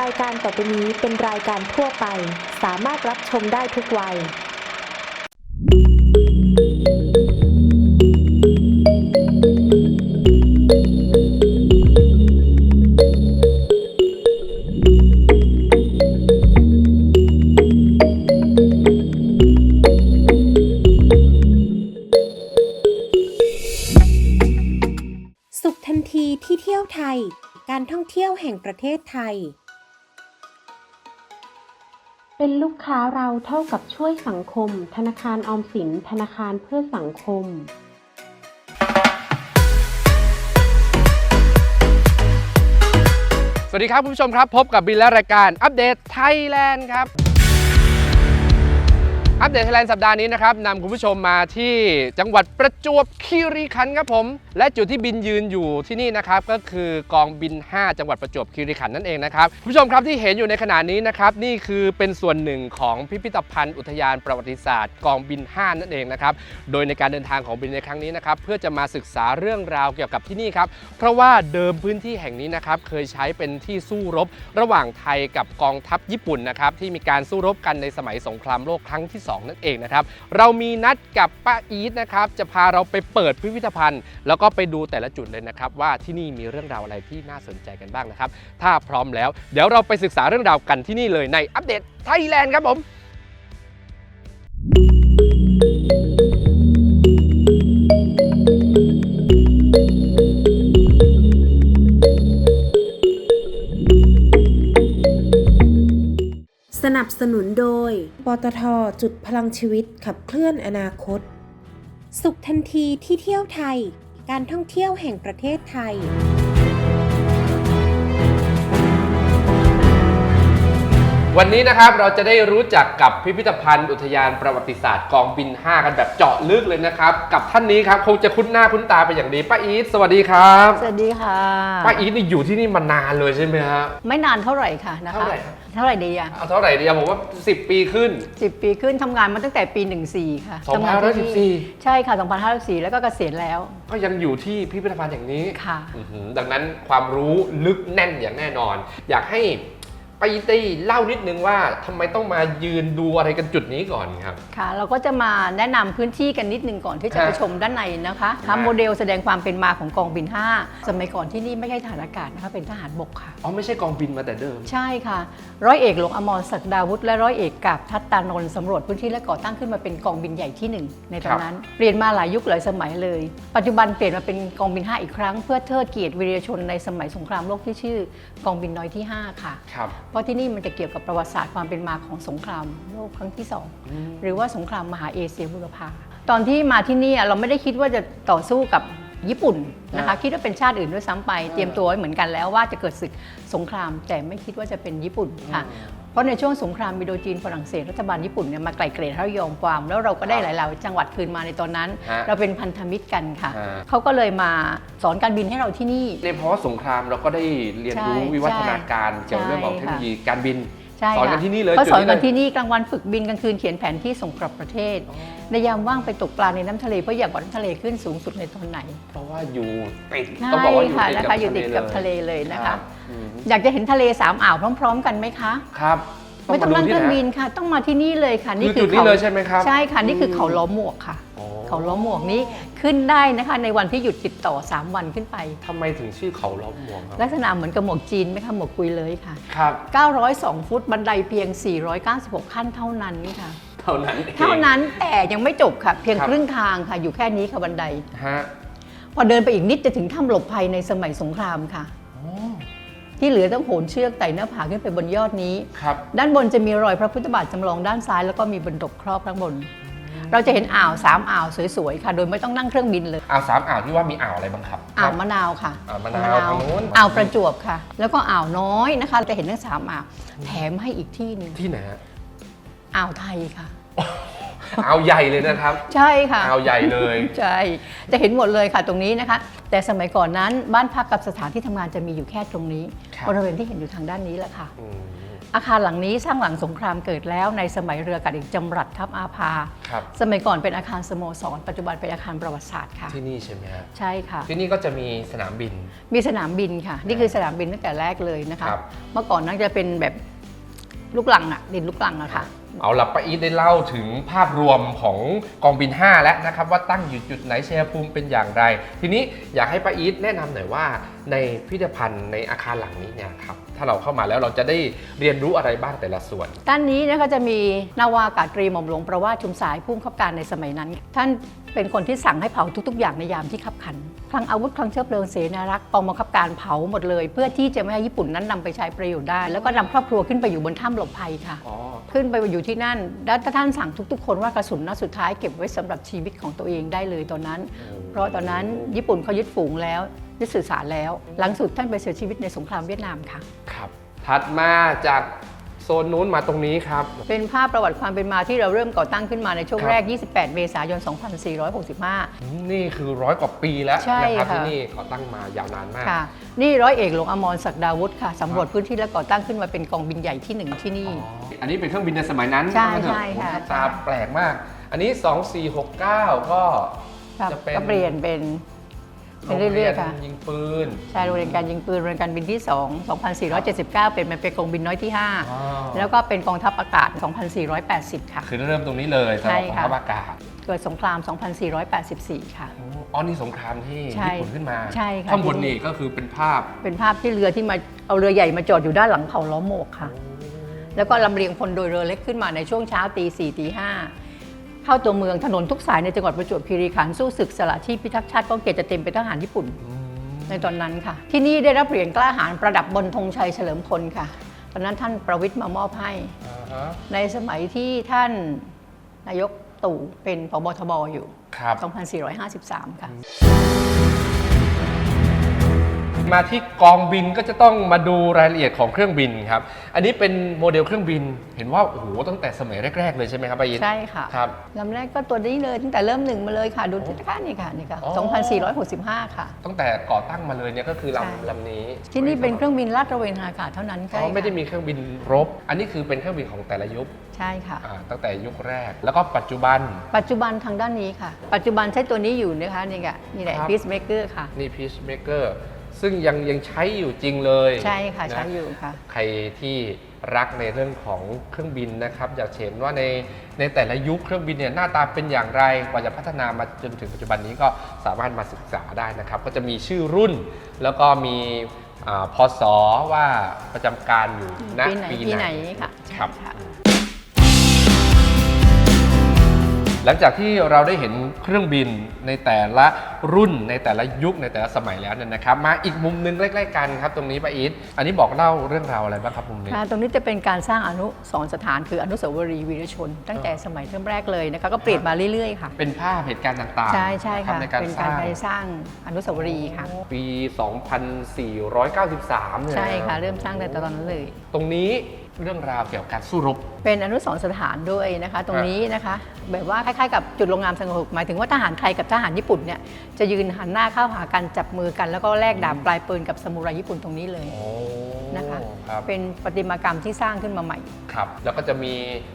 รายการต่อไปนี้เป็นรายการทั่วไป สามารถรับชมได้ทุกวัย สุขทันทีที่เที่ยวไทย การท่องเที่ยวแห่งประเทศไทย เป็นลูกค้าเราเท่ากับช่วยสังคม ธนาคารออมสิน ธนาคารเพื่อสังคมสวัสดีครับคุณผู้ชมครับ พบกับบินและรายการอัปเดตไทยแลนด์ครับ อัปเดตไทยแลนด์สัปดาห์นี้นะครับนำคุณผู้ชมมาที่จังหวัดประจวบคีรีขันธ์ครับผม และจุดที่บินยืนอยู่ที่นี่นะครับก็คือกองบิน 5 จังหวัดประจวบคีรีขันธ์นั่นเองนะครับคุณผู้ชมครับที่เห็นอยู่ในขณะนี้นะครับนี่คือเป็นส่วนหนึ่งของพิพิธภัณฑ์อุทยานประวัติศาสตร์ กองบิน 5 นั่นเองนะครับโดยในการเดินทางของบินในครั้งนี้นะครับเพื่อจะมาศึกษาเรื่องราวเกี่ยวกับที่นี่ครับเพราะว่าเดิมพื้นที่แห่งนี้นะครับเคยใช้เป็นที่สู้รบ ระหว่างไทยกับกองทัพญี่ปุ่นนะครับที่มีการสู้รบกันในสมัยสงครามโลกครั้งที่2 นั่นเองนะครับ เรามีนัดกับป้าอีทนะครับ จะพาเราไปเปิดพิพิธภัณฑ์ แล้วก็ไปดูแต่ละจุดเลยนะครับ ว่าที่นี่มีเรื่องราวอะไรที่น่าสนใจกันบ้างนะครับ ถ้าพร้อมแล้ว เดี๋ยวเราไปศึกษาเรื่องราวกันที่นี่เลยในอัปเดตไทยแลนด์ครับผม บสนุนโดย ปตทจุดพลังชีวิตขับเคลื่อนอนาคต สุขทันทีที่เที่ยวไทย การท่องเที่ยวแห่งประเทศไทยวันนี้นะครับเราจะได้รู้จักกับพิพิธภัณฑ์อุทยานประวัติศาสตร์กองบิน 5 กันแบบเจาะลึกเลยนะครับ กับท่านนี้ครับคงจะคุ้นหน้าคุ้นตาเป็นอย่างดีป้าอีทสวัสดีครับสวัสดีค่ะป้าอีทนี่อยู่ที่นี่มานานเลยใช่ไหมฮะไม่นานเท่าไหร่ค่ะนะคะเท่าไหร่ครับ เท่าไหร่ดีอะเอาเท่าไหร่ดีอะผมว่า 10 ปีขึ้น สิปีขึ้นทำงานมาตั้งแต่ปี 14 ค่ะทำงานที่นี่2514 ใช่ค่ะ 2514 แล้วก็เกษียณแล้วก็ยังอยู่ที่พิพิธภัณฑ์อย่างนี้ค่ะ อื้อหือดังนั้นความรู้ลึกแน่นอย่างแน่นอน อยากให้ ไปาอีตี้เล่านิดนึงว่าทำไมต้องมายืนดูอะไรกันจุดนี้ก่อนครับค่ะ เราก็จะมาแนะนำพื้นที่กันนิดนึงก่อนที่จะครับไปชมด้านในนะคะครับทำโมเดลแสดงความเป็นมาของกองบิน 5 สมัยก่อนที่นี่ไม่ใช่ทหารอากาศนะคะเป็นทหารบกค่ะอ๋อไม่ใช่กองบินมาแต่เดิม ใช่ค่ะ ร้อยเอกหลวงอมรศักดาวุฒิและร้อยเอกกาบทัตตานนท์สำรวจพื้นที่และก่อตั้งขึ้นมาเป็นกองบินใหญ่ที่หนึ่งในตอนนั้น เปลี่ยนมาหลายยุคหลายสมัยเลย ปัจจุบันเปลี่ยนมาเป็นกองบิน 5 อีกครั้ง เพื่อเทิดเกียรติวีรชนในสมัยสงครามโลกที่ชื่อกองบินน้อยที่ 5 ค่ะครับเพราะที่นี่มันจะเกี่ยวกับประวัติศาสตร์ความเป็นมาของสงครามโลกครั้งที่สองอืมหรือว่าสงครามมหาเอเชียบุรพาตอนที่มาที่นี่อะเราไม่ได้คิดว่าจะต่อสู้กับญี่ปุ่นนะครัคะบคิดว่าเป็นชาติอื่นด้วยซ้ำไป เตรียมตัวไว้เหมือนกันแล้วว่าจะเกิดศึกสงคราม แต่ไม่คิดว่าจะเป็นญี่ปุ่นค่ะเพ ราะในช่วงสงครามมิโดจีนฝรั่งเศสรัฐบาลญี่ปุ่นเนี่ยมาไกล่เกลี่ยแล้วยอมความ แล้วเราก็ได้หลายๆจังหวัดคืนมาในตอนนั้น ฮะเราเป็นพันธมิตรกันค่ะฮะ เขาก็เลยมาสอนการบินให้เราที่นี่ ในเพราะว่าสงครามเราก็ได้เรียนรู้ใช่วิวัฒนาการใช่เกี่ยวกับเรื่องของเทคโนโลยีการบิน ใช่สอนค่ะกันที่นี่เลยเขาสอนกันจุดที่นี่กลางวันฝึกบินกลางคืนเขียนแผนที่ส่งกลับประเทศ ในยามว่างไปตกปลาในน้ำทะเลเพราะอยากว่าน้ำทะเลขึ้นสูงสุดในตอนไหนเพราะว่าอยู่ติดใช่ต้องบอกว่าอยู่ค่ะติดนะกับคะอยู่ติดกับทะเลเลยนะรัคะ บ อืมอยากจะเห็นทะเลสามอ่าวพร้อม ๆ กันไหมคะ ครับไม่ต้องนั่งเครื่องบินมาดูที่ไหค่ะ ต้องมาที่นี่เลยค่ะคือจุดนี้เลยใช่ไหมครับใช่ค่ะนี่คือเขาล้อมหมวกค่ะอ๋อเขาล้อมหมวกนี้ขึ้นได้นะคะ ในวันที่หยุดติดต่อ 3 วันขึ้นไปทำไมถึงชื่อเขาล้อมหมวกครับลักษณะเหมือนกับหมวกจีนไหมคะหมวกกุยเลยค่ะครับ902 ฟุตบันไดเพียง 496 ขั้นเท่านั้นค่ะเท่านั้นองเท่านั้นแต่ยังไม่จบค่ะ เพียงครับครึ่งทางค่ะ อยู่แค่นี้ค่ะบันไดฮะพอเดินไปอีกนิดจะถึงถ้ำหลบภัยในสมัยสงครามค่ะอ๋อ ที่เหลือต้องโหนเชือกไต่หน้าผาขึ้นไปบนยอดนี้ ครับด้านบนจะมีรอยพระพุทธบาทจำลองด้านซ้ายแล้วก็มีบนดกครอบข้างบน เราจะเห็นอ่าวสามอ่าวสวยๆค่ะ โดยไม่ต้องนั่งเครื่องบินเลย อ่าวสามอ่าวที่ว่ามีอ่าวอะไรบ้างครับ อ่าวมะนาวค่ะอ่าวมะนาวทางนู้น อ่าวประจวบค่ะ แล้วก็อ่าวน้อยนะคะจะเห็นทั้งสามอ่าวแถมให้อีกที่หนึงที่ไหนฮะ อ่าวไทยค่ะ อ่าวใหญ่เลยนะครับ ใช่ค่ะอ่าวใหญ่เลยใช่จะเห็นหมดเลยค่ะตรงนี้นะคะ แต่สมัยก่อนนั้นบ้านพักกับสถานที่ทำงานจะมีอยู่แค่ตรงนี้ครับบริเวณที่เห็นอยู่ทางด้านนี้แหละค่ะอืมอาคารหลังนี้สร้างหลังสงครามเกิดแล้วในสมัยเรืออากาศเอกจำรัดทัพอาภาครับสมัยก่อนเป็นอาคารสโมสร ปัจจุบันเป็นอาคารประวัติศาสตร์ค่ะ ที่นี่ใช่ไหมฮะใช่ค่ะ ที่นี่ก็จะมีสนามบิน มีสนามบินค่ะ นี่คือสนามบินตั้งแต่แรกเลยนะคะครับเมื่อก่อนนั้นจะเป็นแบบลูกหลังอะดินลูกหลังอะค่ะ เอาละป้าอีทได้เล่าถึงภาพรวมของกองบิน 5 แล้วนะครับว่าตั้งอยู่จุดไหนชัยภูมิเป็นอย่างไร ทีนี้อยากให้ป้าอีทแนะนำหน่อยว่าในพิพิธภัณฑ์ในอาคารหลังนี้เนี่ยครับถ้าเราเข้ามาแล้วเราจะได้เรียนรู้อะไรบ้างแต่ละส่วน ด้านนี้นะคะจะมีนาวากาตรีหม่อมหลวงประวาสชุมสายผู้บังคับการในสมัยนั้น ท่านเป็นคนที่สั่งให้เผาทุก ๆ อย่างในยามที่ขับขัน คลังอาวุธคลังเชื้อเพลิงเสนารักษ์กองบังคับการเผาหมดเลย เพื่อที่จะไม่ให้ญี่ปุ่นนั้นนำไปใช้ประโยชน์ได้ แล้วก็นำครอบครัวขึ้นไปอยู่บนถ้ำหลบภัยค่ะอ๋อขึ้นไปอยู่ที่นั่นแล้วท่านสั่งทุก ๆ คนว่ากระสุนนัดสุดท้ายเก็บไว้สำหรับชีวิตของตัวเองได้เลยตอนนั้น เพราะตอนนั้นญี่ปุ่นเขายึดฝูงแล้วยึดสื่อสารแล้ว หลังสุดท่านไปเสียชีวิตในสงครามเวียดนามค่ะครับถัดมาจาก โซนนู้นมาตรงนี้ครับ เป็นภาพประวัติความเป็นมาที่เราเริ่มก่อตั้งขึ้นมาในช่วงครับแรก 28 เมษายน 2465 นี่คือร้อยกว่าปีแล้วใช่นะครับค่ะ ที่นี่ก่อตั้งมายาวนานมาก ค่ะ นี่ร้อยเอกหลวงอมรศักดาวุฒิค่ะสำรวจพื้นที่และก่อตั้งขึ้นมาเป็นกองบินใหญ่ที่หนึ่งที่นี่ อันนี้เป็นเครื่องบินในสมัยนั้นใช่ว่างั้นเถอใช่ค่ะโอ้โหตาแปลกมาก อันนี้ 2469 ก็ครับจะเป็น ก็เปลี่ยนเป็น เป็นเรื่อยๆค่ะ โงยิงปืน ใช่โรงเรียนการยิงปืนโรงเรียนการบินที่ 2 2479 เป็นมันเป็นกองบินน้อยที่ อ๋อ 5 แล้วก็เป็นกองทัพอากาศ 2480 ค่ะ คือเริ่มตรงนี้เลยสำหรับใช่กองค่ะทัพอากาศเกิดสงคราม 2484 ค่ะ อ๋อนี่สงครามที่ใช่ญี่ปุ่นขึ้นมาใช่ค่ะ ข้างบนนี่ก็คือเป็นภาพ เป็นภาพที่เรือที่มาเอาเรือใหญ่มาจอดอยู่ด้านหลังเขาล้อมหมวกค่ะ แล้วก็ลำเลียงพลโดยเรือเล็กขึ้นมาในช่วงเช้าตีสี่ตีห้า เข้าตัวเมืองถนนทุกสายในจังหวัดประจวบคีรีขันธ์สู้ศึกสละที่พิทักษ์ชาติก็เกตจะเต็มไปด้วยทหารญี่ปุ่น ในตอนนั้นค่ะ ที่นี่ได้รับเหรียญกล้าหาญประดับบนธงชัยเฉลิมพลค่ะตอนนั้นท่านประวิทย์มามอบให้อ่าฮะในสมัยที่ท่านนายกตู่เป็นพบทบอยู่ ครับ 2453 ค่ะ มาที่กองบินก็จะต้องมาดูรายละเอียดของเครื่องบินครับ อันนี้เป็นโมเดลเครื่องบิน เห็นว่าโอ้โหตั้งแต่สมัยแรก ๆ เลยใช่ไหมครับป้ายินใช่ค่ะครับลำแรกก็ตัวนี้เลยตั้งแต่เริ่มหนึ่งมาเลยค่ะ ดูที่ค่ะนี่ค่ะนี่ค่ะอ๋อ2465 ค่ะ ตั้งแต่ก่อตั้งมาเลยเนี่ยก็คือใช่ลำลำนี้ ที่นี่เป็นเครื่องบินลาดตระเวนทางอากาศเท่านั้นอ๋ใช่อไม่ได้ค่ะมีเครื่องบินรบ อันนี้คือเป็นเครื่องบินของแต่ละยุคใช่ค่ะอ่าตั้งแต่ยุคแรก แล้วก็ปัจจุบัน ปัจจุบันทางด้านนี้ค่ะ ปัจจุบันใช้ตัวนี้อยู่นะคะนี่ค่ะนี่แหละครับพีซเมเกอร์ค่ะนี่ Peacemaker ซึ่งยังยังใช้อยู่จริงเลยใช่ค่ะ นใช้อยู่ค่ะ ใครที่รักในเรื่องของเครื่องบินนะครับ อยากเห็นว่าในในแต่ละยุคเครื่องบินเนี่ยหน้าตาเป็นอย่างไรกว่าจะพัฒนามาจนถึงปัจจุบันนี้ก็สามารถมาศึกษาได้นะครับ ก็จะมีชื่อรุ่น แล้วก็มีอาพศว่าประจำการอยู่ณปีไหนปีไหนค่ะครับใช่ค่ะ หลังจากที่เราได้เห็นเครื่องบินในแต่ละรุ่นในแต่ละยุคในแต่ละสมัยแล้วเนี่ยนะครับ มาอีกมุมหนึงใกล้ๆกันครับตรงนี้ป้าอีทอันนี้บอกเล่าเรื่องราวอะไรบ้างครับมุมนี้ ค่ะตรงนี้จะเป็นการสร้างอนุสรณ์สถานคืออนุสาวรีย์วีรชน ตั้งแต่สมัยเริ่มแรกเลยนะคะก็เปลี่ยนมาเรื่อยๆค่ะ เป็นภาพเหตุการณ์ต่างๆใช่ใช่นรับค่ะในการเป็นสการร้างไปสร้างอนุสาวรีย์ค่ะ ปี 2493เนี่ยใช่ค่ะ เริ่มสร้างแต่ตอนนั้นเลย ตรงนี้ เรื่องราวเกี่ยวกับการสู้รบ เป็นอนุสรณ์สถานด้วยนะคะ ตรงนี้นะคะแบบว่าคล้ายๆกับจุดลงนามสงบหมายถึงว่าทหารไทยกับทหารญี่ปุ่นเนี่ยจะยืนหันหน้าเข้าหากันจับมือกัน แล้วก็แลกดาบปลายปืนกับสมุไรญี่ปุ่นตรงนี้เลยโอ้นะคะครับเป็นประติมากรรมที่สร้างขึ้นมาใหม่ ครับ แล้วก็จะมี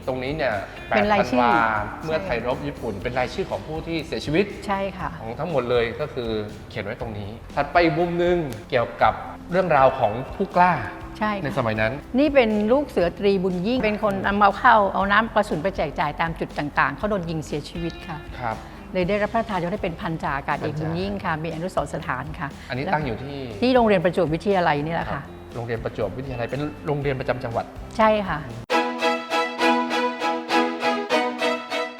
ตรงนี้เนี่ยแปดเป็นรายชื่อธันวเมื่อไทยรบญี่ปุ่น เป็นรายชื่อของผู้ที่เสียชีวิตใช่ค่ะ ของทั้งหมดเลยก็คือเขียนไว้ตรงนี้ ถัดไปอีกมุมหนึงเกี่ยวกับเรื่องราวของผู้กล้า ใช่ในค่ะสมัยนั้น นี่เป็นลูกเสือตรีบุญยิ่ง เป็นคนนำเอาเข้าเอาน้ำกระสุนไปแจกจ่ายตามจุดต่างๆ เขาโดนยิงเสียชีวิตค่ะ ครับ เลยได้รับพระราชทานยศให้เป็นพันจ่าอากาศเอกพันบุจ่าญยิ่งค่ะมีอนุสรณ์สถานค่ะอันนี้ตั้งอยู่ที่ที่โรงเรียนประจวบวิทยาลัยนี่แหละครัค่ะ บโรงเรียนประจวบวิทยาลัยเป็นโรงเรียนประจำจังหวัด ใช่ค่ะ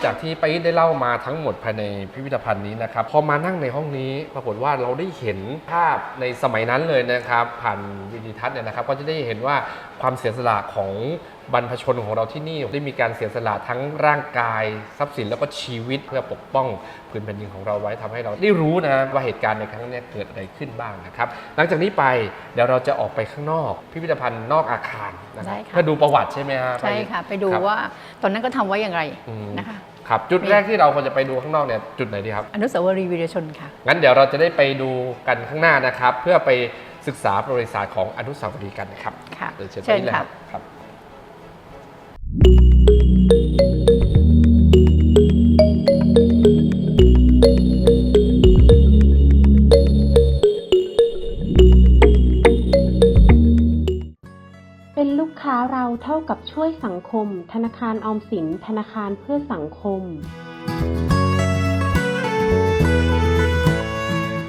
จากที่ไปได้เล่ามาทั้งหมดภายในพิพิธภัณฑ์นี้นะครับพอมานั่งในห้องนี้ปรากฏว่าเราได้เห็นภาพในสมัยนั้นเลยนะครับ ผ่านวิดีทัศน์เนี่ยนะครับ ก็จะได้เห็นว่าความเสียสละของบรรพชนของเราที่นี่ได้มีการเสียสละทั้งร่างกาย ทรัพย์สินแล้วก็ชีวิตเพื่อปกป้องพื้นแผ่นดินของเราไว้ทำให้เราได้รู้นะว่าเหตุการณ์ในครั้งเนี้ยเกิดอะไรขึ้นบ้างนะครับ หลังจากนี้ไปเดี๋ยวเราจะออกไปข้างนอก พิพิธภัณฑ์นอกอาคารนะครัได้บค่ะเพื่อดูประวัติใช่ไหมครับใช่ค่ะ ไปดูรับว่าตอนนั้นก็ทำไว้อย่างไรอืมนะคะ ครับจุดแรกที่เราควรจะไปดูข้างนอกเนี่ยจุดไหนดีครับ อนุสาวรีย์วีรชนค่ะ งั้นเดี๋ยวเราจะได้ไปดูกันข้างหน้านะครับ เพื่อไปศึกษาประวัติศาสตร์ของอนุสาวรีย์กันนะครับค่ะเดี๋ยวเชิญเชิญไปเลยค่ะครับ ครับ กับช่วยสังคม ธนาคารออมสิน ธนาคารเพื่อสังคม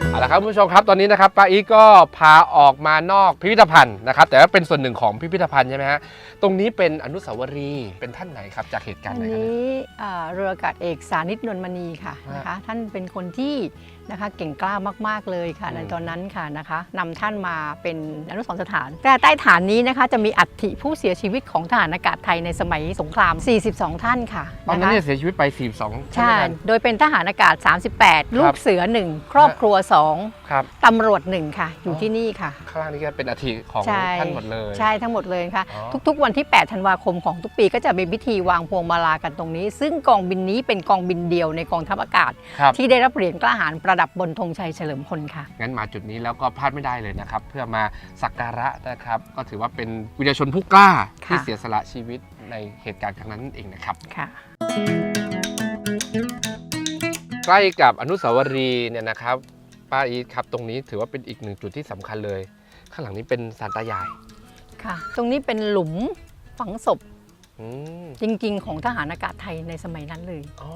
เอาละครับคุณผู้ชมครับตอนนี้นะครับป้าอีทก็พาออกมานอกพิพิธภัณฑ์นะครับ แต่ว่าเป็นส่วนหนึ่งของพิพิธภัณฑ์ใช่ไหมฮะตรงนี้เป็นอนุสาวรีย์เป็นท่านไหนครับจากเหตุการณ์อันไหนครับนี้เนี่ยอ่าเรืออากาศเอกสานิตนวลมณีค่ะฮะ นะคะ ท่านเป็นคนที่ นะคะ เก่งกล้ามากๆเลยค่ะอืมในตอนนั้นค่ะนะคะนำท่านมาเป็นอนุสรณ์สถาน แต่ใต้ฐานนี้นะคะจะมีอัฐิผู้เสียชีวิตของทหารอากาศไทยในสมัยสงคราม 42 ท่านค่ะตอนนั้นะคะเนี่ยเสียชีวิตไป 42ใช่ไหมครับโดยเป็นทหารอากาศ 38 ลูกเสือ 1 ครอบครัวครับ2ตำรวจ1ค่ะ อยู่อ๋อที่นี่ค่ะ ข้างล่างนี่ก็เป็นอาทิของใช่ท่านหมดเลย ใช่ทั้งหมดเลยค่ะอ๋อทุกๆ วันที่ 8 ธันวาคมของทุกปีก็จะมีพิธีวางพวงมาลากันตรงนี้ ซึ่งกองบินนี้เป็นกองบินเดียวในกองทัพอากาศครับที่ได้รับเหรียญกล้าหาญประดับบนธงชัยเฉลิมพลค่ะ งั้นมาจุดนี้แล้วก็พลาดไม่ได้เลยนะครับ เพื่อมาสักการะนะครับ ก็ถือว่าเป็นวิรชนผู้กล้าค่ะที่เสียสละชีวิตในเหตุการณ์ครั้งนั้นนั่นเองนะครับ ค่ะ ใกล้กับอนุสาวรีย์เนี่ยนะครับป้าอีทครับตรงนี้ถือว่าเป็นอีกหนึ่งจุดที่สำคัญเลย ข้างหลังนี้เป็นสารตายายค่ะ ตรงนี้เป็นหลุมฝังศพอืมจริง ๆ ของทหารอากาศไทยในสมัยนั้นเลย อ๋อ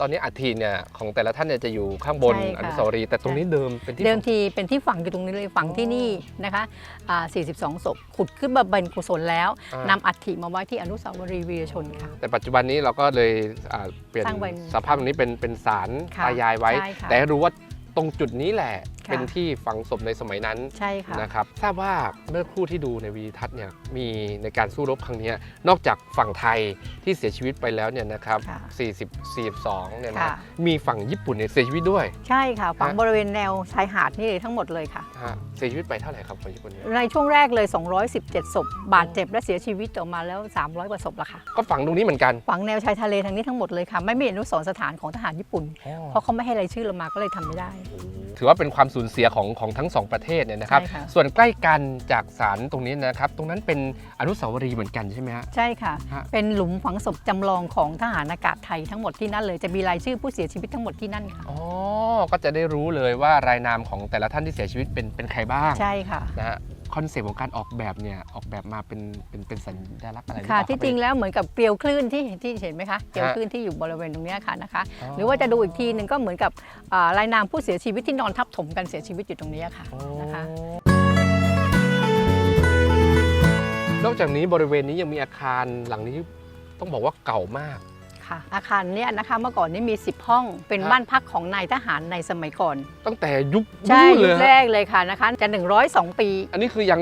ตอนนี้อัฐิเนี่ยของแต่ละท่านเนี่ยจะอยู่ข้างบนใช่ค่ะอนุสาวรีย์แต่ตรงนี้เดิมเป็นที่เดิมทีเป็นที่ฝังอยู่ตรงนี้เลยฝังที่นี่นะคะอ่า42ศพขุดขึ้นมาบำเพ็ญกุศลแล้วอ่านำอัฐิมาไว้ที่อนุสาวรีย์วีรชนค่ะ แต่ปัจจุบันนี้เราก็เลยอ่าเปลี่ยนสร้างเป็นสภาพตรงนี้เป็นเป็นสารค่ะตายายไว้ ใช่ค่ะ แต่ให้รู้ว่าตรงจุดนี้แหละ ค่ะ เป็นที่ฝังศพในสมัยนั้นใช่ค่ะ นะครับทราบว่าเมื่อครู่ที่ดูในวีดิทัศน์เนี่ยมีในการสู้รบครั้งเนี้ยนอกจากฝั่งไทยที่เสียชีวิตไปแล้วเนี่ยนะครับค่ะ 40 42เนี่ยนะค่ะ มีฝั่งญี่ปุ่นเนี่ยเสียชีวิตด้วยใช่ค่ะฝังฮะบริเวณแนวชายหาดนี่เลยทั้งหมดเลยค่ะ ฮะเสียชีวิตไปเท่าไหร่ครับคนญี่ปุ่นเนี่ยในช่วงแรกเลย 217 ศพ บาดเจ็บและเสียชีวิตออกมาแล้ว 300 กว่าศพละค่ะ ก็ฝังตรงนี้เหมือนกันฝังแนวชายทะเลทางนี้ทั้งหมดเลยค่ะ ไม่มีอนุสรณ์สถานของทหารญี่ปุ่น เพราะเขาไม่ให้รายชื่อเรามาก็เลยทำไม่ได้ ถือว่าเป็นความสูญเสียของของทั้งสองประเทศเนี่ยนะครับ ใช่ค่ะ ส่วนใกล้กันจากศาลตรงนี้นะครับ ตรงนั้นเป็นอนุสาวรีย์เหมือนกันใช่ไหมฮะ ใช่ค่ะ ฮะ เป็นหลุมฝังศพจำลองของทหารอากาศไทยทั้งหมดที่นั่นเลยจะมีรายชื่อผู้เสียชีวิตทั้งหมดที่นั่นค่ะ อ๋อ ก็จะได้รู้เลยว่ารายนามของแต่ละท่านที่เสียชีวิตเป็นเป็นใครบ้างใช่ค่ะ นะฮะ คอนเซปต์ของการออกแบบเนี่ยออกแบบมาเป็นเป็นเป็นสัญลักษณ์อะไรหรือเปค่ะล่าที่จริงแล้วเหมือนกับเกลียวคลื่นที่ที่เห็นไหมคะเกลียวฮะคลื่นที่อยู่บริเวณตรงเนี้ยค่ะนะคะอ๋อหรือว่าจะดูอีกทีหนึ่งก็เหมือนกับอ่ารายนามผู้เสียชีวิตที่นอนทับถมกันเสียชีวิตอยู่ตรงเนี้ยค่ะอ๋อนะคะ นอกจากนี้บริเวณนี้ยังมีอาคารหลังนี้ต้องบอกว่าเก่ามาก ค่ะ อาคารเนี้ยนะคะเมื่อก่อนนี้มี 10 ห้อง เป็นฮะบ้านพักของนายทหารในสมัยก่อน ตั้งแต่ยุคใช่นู้นเลยุยคฮะแรกเลยค่ะนะคะ จะ 102 ปี อันนี้คือยัง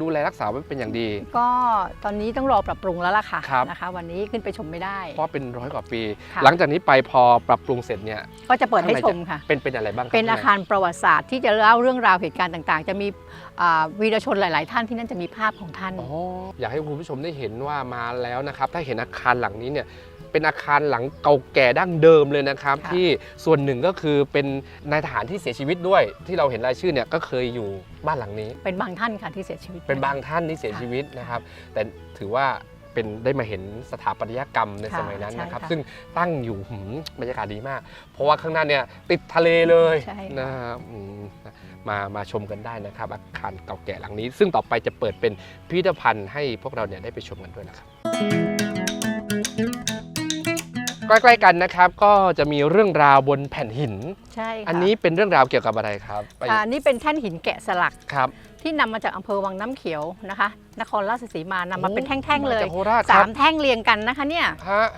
ดูแลรักษาไว้เป็นอย่างดี ก็ตอนนี้ต้องรอปรับปรุงแล้วล่ะค่ะครับ นะคะ วันนี้ขึ้นไปชมไม่ได้ เพราะเป็นร้อยกว่าปี ค่ะ หลังจากนี้ไปพอปรับปรุงเสร็จเนี่ยก็จะเปิดให้ชมค่ะ เป็นเป็นอะไรบ้างบเป็นอาข้งใคารประวัติศาสตร์ที่จะเล่าเรื่องราวเหตุการณ์ต่างๆ จะมีอ่าวีรชนหลาย ๆ ท่านที่นั่นจะมีภาพของท่าน อ๋ออยากให้คุณผู้ชมได้เห็นว่ามาแล้วนะครับ ถ้าเห็นอาคารหลังนี้เนี่ย เป็นอาคารหลังเก่าแก่ดั้งเดิมเลยนะครับ ค่ะ ที่ส่วนหนึ่งก็คือเป็นนายทหารที่เสียชีวิตด้วย ที่เราเห็นรายชื่อเนี่ยก็เคยอยู่บ้านหลังนี้ เป็นบางท่านค่ะที่เสียชีวิต เป็นบางท่านที่เสียค่ะชีวิตนะครับ แต่ถือว่าเป็นได้มาเห็นสถาปัตยกรรมในค่ะสมัยนั้นนะครับ ใช่ค่ะซึ่งตั้งอยู่หืมบรรยากาศดีมาก เพราะว่าข้างหน้าเนี่ยติดทะเลเลยใช่ค่ะ นะครับอืมมามาชมกันได้นะครับ อาคารเก่าแก่หลังนี้ ซึ่งต่อไปจะเปิดเป็นพิพิธภัณฑ์ให้พวกเราเนี่ยได้ไปชมกันด้วยนะครับ ใกล้ๆกันนะครับก็จะมีเรื่องราวบนแผ่นหิน ใช่ค่ะอันนี้เป็นเรื่องราวเกี่ยวกับอะไรครับไปอ่านี่เป็นแท่นหินแกะสลักครับที่นำมาจากอำเภอวังน้ำเขียวนะคะ นครราชสีมานำมาเป็นแท่งๆเลยมาจากโคราชคสารับมแท่งเรียงกันนะคะเนี่ย ฮะ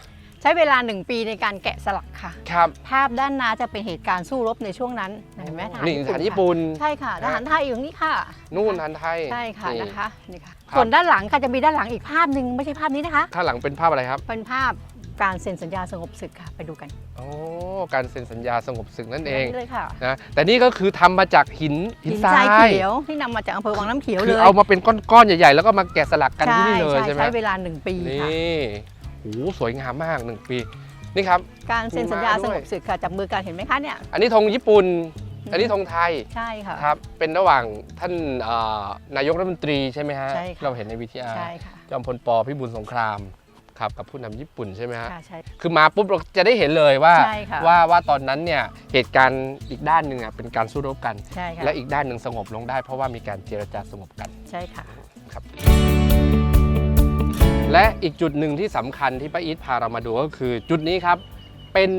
ใช้เวลา 1 ปีในการแกะสลักค่ะ ครับภาพด้านหน้าจะเป็นเหตุการณ์สู้รบในช่วงนั้นเห็นไหมทหารนี่ญี่ทหารญี่ปุ่นปุ่น ค่ะใช่ค่ะทหารไทยอยู่ตรงนี้ค่ะ นู่นทหารไทยใช่ค่ะนี่ นะคะนี่ค่ะครับ ส่วนด้านหลังค่ะจะมีด้านหลังอีกภาพหนึ่งไม่ใช่ภาพนี้นะคะ ข้างหลังเป็นภาพอะไรครับ เป็นภาพ การเซ็นสัญญาสงบศึกค่ะ ไปดูกันโอ้การเซ็นสัญญาสงบศึกนั่นเองนี่เลยค่ะนะแต่นี่ก็คือทำมาจากหินหินทราทรายยเขียวที่นำมาจากอำเภอวังน้ำเขียวคืเลอยเอามาเป็นก้อนๆใหญ่ๆ แล้วก็มาแกะสลักกันที่นี่เลยใช่ใช่ไหมใช้เวลาหนึ่งปีนีค่ะ่โอ้โหสวยงามมากหนึ่งปีนี่ครับการเซ็นสัญญามีม้าสด้วยงบศึกค่ะจับมือกันเห็นไหมคะเนี่ยอันนี้ธงญี่ปุ่นอันนี้ธงไทยใช่ค่ะครับเป็นระหว่างท่านเอ่อนายกรัฐมนตรีใช่ไหมฮะใช่ค่ะเราเห็นในวิทยาใช่ค่ะจอมพลปพิบูลสงคราม ครับกับผู้นำญี่ปุ่นใช่ไหมฮะค่ะใช่คือมาปุ๊บเราจะได้เห็นเลยว่าใช่ค่ะว่าว่าตอนนั้นเนี่ยเหตุการณ์อีกด้านหนึ่งอะเป็นการสู้รบกันใช่ค่ะและอีกด้านหนึ่งสงบลงได้ เพราะว่ามีการเจรจาสงบกันใช่ค่ะครับ และอีกจุดหนึ่งที่สำคัญที่ป้าอีทพาเรามาดูก็คือจุดนี้ครับเป็น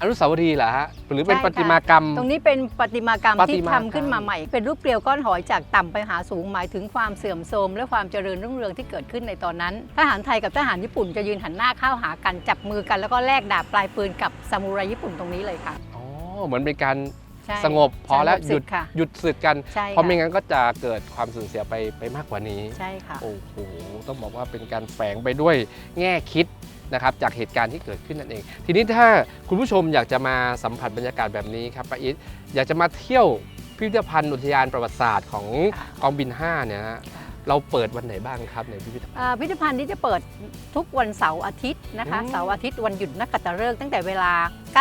อนุสาวรีย์เหรอฮะหรือเป็นใช่ปค่ะฏิมากรรม ตรงนี้เป็นประติมากรรมประติที่มากรทำรมขึ้นมาใหม่ เป็นรูปเกลียวก้อนหอยจากต่ำไปหาสูงหมายถึงความเสื่อมโทรมและความเจริญรุ่งเรืองที่เกิดขึ้นในตอนนั้น ทหารไทยกับทหารญี่ปุ่นจะยืนหันหน้าเข้าหากันจับมือกันแล้วก็แลกดาบปลายปืนกับซามูไรญี่ปุ่นตรงนี้เลยค่ะ อ๋อเหมือนเป็นการ ใช่สงบพอแล้วสงบหศึยุดกค่ะหยุดศึกกัน ใช่เพราะไม่ค่ะงั้นก็จะเกิดความสูญเสียไปไปมากกว่านี้ ใช่ค่ะ โอ้โห ต้องบอกว่าเป็นการแฝงไปด้วยแง่คิดนะครับจากเหตุการณ์ที่เกิดขึ้นนั่นเอง ทีนี้ถ้าคุณผู้ชมอยากจะมาสัมผัสบรรยากาศแบบนี้ครับป้าอิทอยากจะมาเที่ยวพิพิธภัณฑ์อุทยานประวัติศาสตร์ของค่ะ กองบิน 5 เนี่ยฮะค่ะ เราเปิดวันไหนบ้างครับในพิพิธภัณฑ์ อ่าพิพิธภัณฑ์นี้จะเปิดทุกวันเสาร์อาทิตย์นะคะอืมเสาร์อาทิตย์วันหยุดนักขัตฤกษ์ตั้งแต่เวลา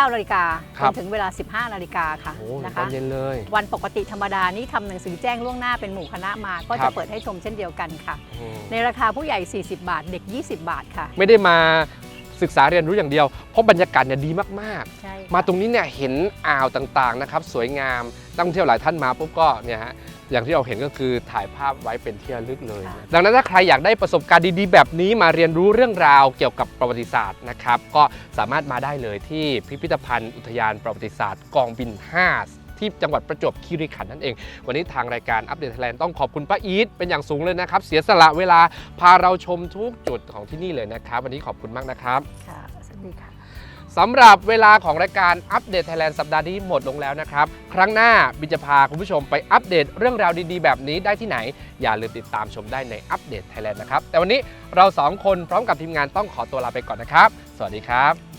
9นาฬิกาคจรับ นถึงเวลา 15นาฬิกาค่ะโอ้นะตอคะ นเย็นเลย วันปกติธรรมดานี้ทำหนังสือแจ้งล่วงหน้าเป็นหมู่คณะมา ก็ครัจะบ เปิดให้ชมเช่นเดียวกันค่ะ อืมในราคาผู้ใหญ่ 40 บาท เด็ก 20 บาทค่ะไม่ได้มาศึกษาเรียนรู้อย่างเดียว เพราะบรรยากาศเนี่ยดีมากๆ ใช่ค่ะมาตรงนี้เนี่ยเห็นอ่าวต่างๆนะครับสวยงามนักท่องเที่ยวหลายท่านมาปุ๊บก็เนี่ยฮะ อย่างที่เราเห็นก็คือถ่ายภาพไว้เป็นที่ระลึกเลย ดังนั้นถ้าใครอยากได้ประสบการณ์ดีๆ แบบนี้มาเรียนรู้เรื่องราวเกี่ยวกับประวัติศาสตร์นะครับ ก็สามารถมาได้เลยที่พิพิธภัณฑ์อุทยานประวัติศาสตร์กองบิน 5ที่จังหวัดประจวบคีรีขันธ์นั่นเอง วันนี้ทางรายการอัปเดตไทยแลนด์ต้องขอบคุณป้าอีทเป็นอย่างสูงเลยนะครับ เสียสละเวลาพาเราชมทุกจุดของที่นี่เลยนะครับ วันนี้ขอบคุณมากนะครับ ค่ะ สวัสดีค่ะ สำหรับเวลาของรายการอัปเดตไทยแลนด์สัปดาห์นี้หมดลงแล้วนะครับ ครั้งหน้าบินจะพาคุณผู้ชมไปอัปเดตเรื่องราวดีๆ แบบนี้ได้ที่ไหน อย่าลืมติดตามชมได้ในอัปเดตไทยแลนด์นะครับ แต่วันนี้เราสองคนพร้อมกับทีมงานต้องขอตัวลาไปก่อนนะครับ สวัสดีครับ